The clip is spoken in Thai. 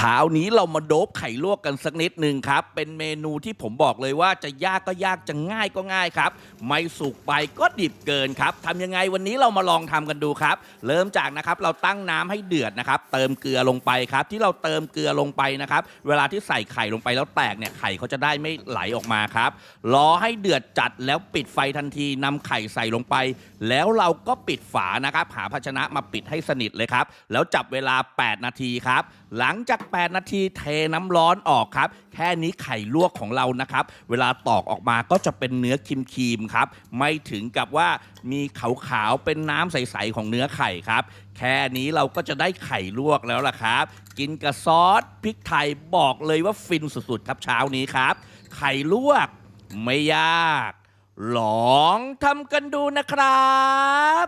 เช้านี้เรามาโดบไข่ลวกกันสักนิดหนึ่งครับ เป็นเมนูที่ผมบอกเลยว่าจะยากก็ยากจะง่ายก็ง่ายครับ ไม่สุกไปก็ดิบเกินครับทำยังไงวันนี้เรามาลองทำกันดูครับ เริ่มจากนะครับเราตั้งน้ำให้เดือดนะครับ เติมเกลือลงไปครับ ที่เราเติมเกลือลงไปนะครับ เวลาที่ใส่ไข่ลงไปแล้วแตกเนี่ยไข่เขาจะได้ไม่ไหลออกมาครับรอให้เดือดจัดแล้วปิดไฟทันทีนำไข่ใส่ลงไป แล้วเราก็ปิดฝานะครับหาภาชนะมาปิดให้สนิทเลยครับแล้วจับเวลา 8 นาทีครับ หลังจาก8 นาทีเทน้ำร้อนออกครับ แค่นี้ไข่ลวกของเรานะครับ เวลาตอกออกมาก็จะเป็นเนื้อครีมๆครับ ไม่ถึงกับว่ามีขาวๆเป็นน้ำใสๆของเนื้อไข่ครับ แค่นี้เราก็จะได้ไข่ลวกแล้วล่ะครับ กินกับซอสพริกไทยบอกเลยว่าฟินสุดๆครับเช้านี้ครับ ไข่ลวกไม่ยาก ลองทำกันดูนะครับ